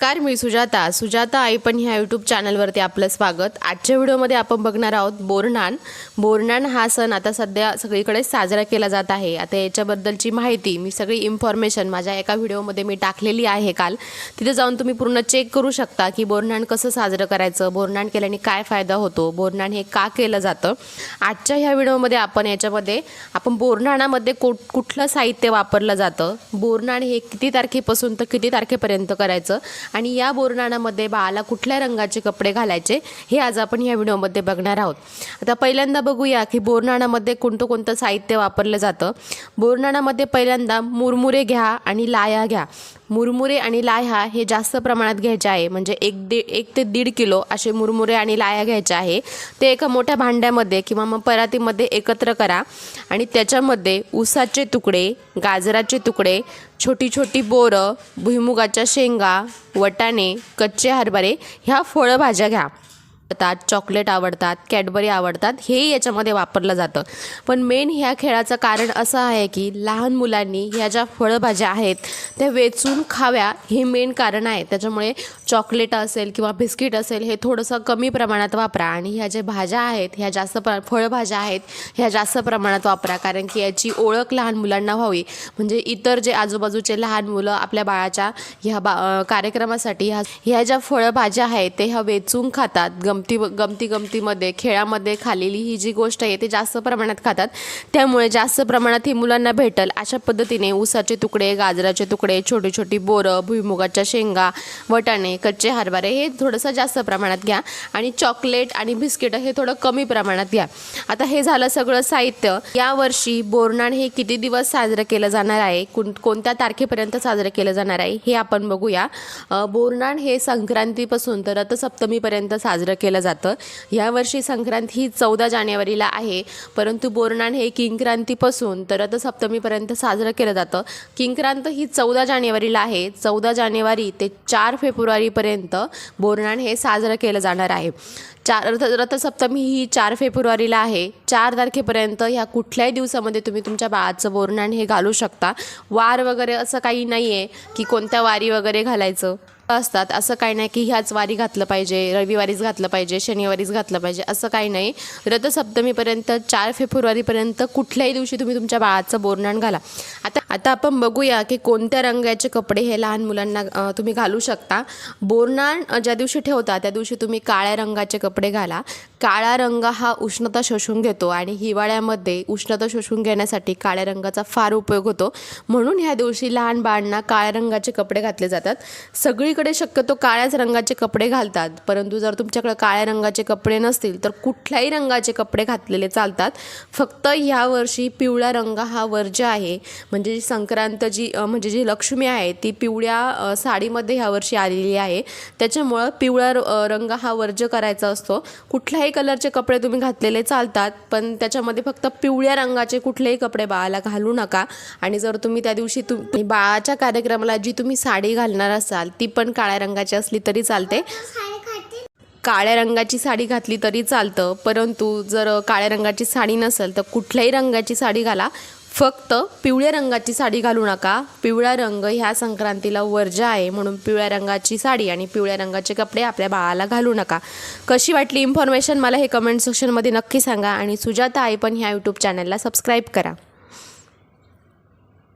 Car मी सुजाता. सुजाता आई पण ह्या यूट्यूब चॅनलवरती आपलं स्वागत. आजच्या व्हिडिओमध्ये आपण बघणार आहोत बोरणान बोरणान हा सण आता सध्या सगळीकडे साजरा केला जात आहे. आता याच्याबद्दलची माहिती मी सगळी इन्फॉर्मेशन माझ्या एका व्हिडिओमध्ये मी टाकलेली आहे काल. तिथे जाऊन तुम्ही पूर्ण चेक करू शकता की बोरणान कसं साजरं करायचं बोरणान केल्याने काय फायदा होतो बोरणान हे का केलं जातं. आजच्या ह्या व्हिडिओमध्ये आपण याच्यामध्ये आपण बोरणाणामध्ये कुठ कुठलं साहित्य वापरलं जातं बोरणाण हे किती तारखेपासून तर किती तारखेपर्यंत करायचं आणि या बोरनाणामध्ये बाळाला कुठल्या रंगाचे कपडे घालायचे हे आज आपण या व्हिडिओमध्ये बघणार आहोत. आता पहिल्यांदा बघूया की बोरनाणामध्ये कोणतं कोणतं साहित्य वापरलं जातं. बोरनाणामध्ये पहिल्यांदा मुरमुरे घ्या आणि लाया घ्या. मुरमुरे आणि लाह्या हे जास्त प्रमाणात घ्यायचे आहे. म्हणजे एक दीड एक ते दीड किलो असे मुरमुरे आणि लाह्या घ्यायचे आहे. ते एका मोठ्या भांड्यामध्ये किंवा मग परातीमध्ये एकत्र करा. आणि त्याच्यामध्ये ऊसाचे तुकडे गाजराचे तुकडे छोटी छोटी बोरं भुईमुगाच्या शेंगा वटाणे कच्चे हरभरे ह्या फळभाज्या घ्या. आवडतात चॉकलेट आवडतात कॅडबरी आवडतात हेही याच्यामध्ये वापरलं जातं. पण मेन ह्या खेळाचं कारण असं आहे की लहान मुलांनी ह्या ज्या फळभाज्या आहेत त्या वेचून खाव्या हे मेन कारण आहे. त्याच्यामुळे चॉकलेट असेल किंवा बिस्किट असेल हे थोडंसं कमी प्रमाणात वापरा आणि ह्या ज्या भाज्या आहेत ह्या जास्त प्र फळभाज्या आहेत ह्या जास्त प्रमाणात वापरा. कारण की याची ओळख लहान मुलांना व्हावी. म्हणजे इतर जे आजूबाजूचे लहान मुलं आपल्या बाळाच्या ह्या बा कार्यक्रमासाठी ह्या ह्या ज्या फळभाज्या आहेत ते ह्या वेचून खातात गमती गमती गमतीमध्ये खेळामध्ये खालेली ही जी गोष्ट आहे ते जास्त प्रमाणात खातात. त्यामुळे जास्त प्रमाणात ही मुलांना भेटल. अशा पद्धतीने ऊसाचे तुकडे गाजराचे तुकडे छोटी छोटी बोरं भुईमुगाच्या शेंगा वटाणे कच्चे हरभरे हे थोडंसं जास्त प्रमाणात घ्या. आणि चॉकलेट आणि बिस्किट हे थोडं कमी प्रमाणात घ्या. आता हे झालं सगळं साहित्य. यावर्षी बोरनाण हे किती दिवस साजरं केलं जाणार आहे? कोण कोणत्या तारखेपर्यंत साजरं केलं जाणार आहे? हे आपण बघूया. अ, बोरनाण हे संक्रांतीपासून तर रथसप्तमीपर्यंत साजरं केलं केलं जातं. ह्यावर्षी संक्रांत ही चौदा जानेवारीला आहे. परंतु बोरनाण हे किंक्रांतीपासून तर रथसप्तमीपर्यंत साजरं केलं जातं. किंक्रांत ही चौदा जानेवारीला आहे. चौदा जानेवारी ते चार फेब्रुवारीपर्यंत बोरनाण हे साजरं केलं जाणार आहे. चार रथ रथसप्तमी ही चार फेब्रुवारीला आहे. चार तारखेपर्यंत ह्या कुठल्याही दिवसामध्ये तुम्ही तुमच्या बाळाचं बोरनाण हे घालू शकता. वार वगैरे असं काही नाही आहे की कोणत्या वारी वगैरे घालायचं. असतात. असं काही नाही की ह्याच वारी घातलं पाहिजे रविवारीच घातलं पाहिजे शनिवारीच घातलं पाहिजे असं काही नाही. रथसप्तमीपर्यंत चार फेब्रुवारीपर्यंत कुठल्याही दिवशी तुम्ही तुमच्या बाळाचं बोरणाण घाला. आता आता आपण बघूया की कोणत्या रंगाचे कपडे हे लहान मुलांना तुम्ही घालू शकता. बोरणाण ज्या दिवशी ठेवता त्या दिवशी तुम्ही काळ्या रंगाचे कपडे घाला. काळा रंग हा उष्णता शोषून घेतो आणि हिवाळ्यामध्ये उष्णता शोषून घेण्यासाठी काळ्या रंगाचा फार उपयोग होतो. म्हणून ह्या दिवशी लहान बाळांना काळ्या रंगाचे कपडे घातले जातात. सगळी सगळीकडे शक्यतो काळ्याच रंगाचे कपडे घालतात. परंतु जर तुमच्याकडे काळ्या रंगाचे कपडे नसतील तर कुठल्याही रंगाचे कपडे घातलेले चालतात. फक्त ह्या वर्षी पिवळा रंग हा वर्ज्य आहे म्हणजे जी संक्रांत जी म्हणजे जी लक्ष्मी आहे ती पिवळ्या साडीमध्ये ह्या वर्षी आलेली आहे. त्याच्यामुळं पिवळा र- रंग हा वर्ज्य करायचा असतो. कुठल्याही कलरचे कपडे तुम्ही घातलेले चालतात पण त्याच्यामध्ये फक्त पिवळ्या रंगाचे कुठलेही कपडे बाळाला घालू नका. आणि जर तुम्ही त्या दिवशी तुम्ही बाळाच्या कार्यक्रमाला जी तुम्ही साडी घालणार असाल ती पण काळ्या रंगाची असली तरी चालते. काळ्या रंगाची साडी घातली तरी चालतं. परंतु जर काळ्या रंगाची साडी नसेल तर कुठल्याही रंगाची साडी घाला. फक्त पिवळ्या रंगाची साडी घालू नका. पिवळा रंग ह्या संक्रांतीला वर्जा आहे. म्हणून पिवळ्या रंगाची साडी आणि पिवळ्या रंगाचे कपडे आपल्या बाळाला घालू नका. कशी वाटली इन्फॉर्मेशन मला हे कमेंट सेक्शनमध्ये नक्की सांगा. आणि सुजाता आई पण ह्या यूट्यूब चॅनलला सबस्क्राईब करा.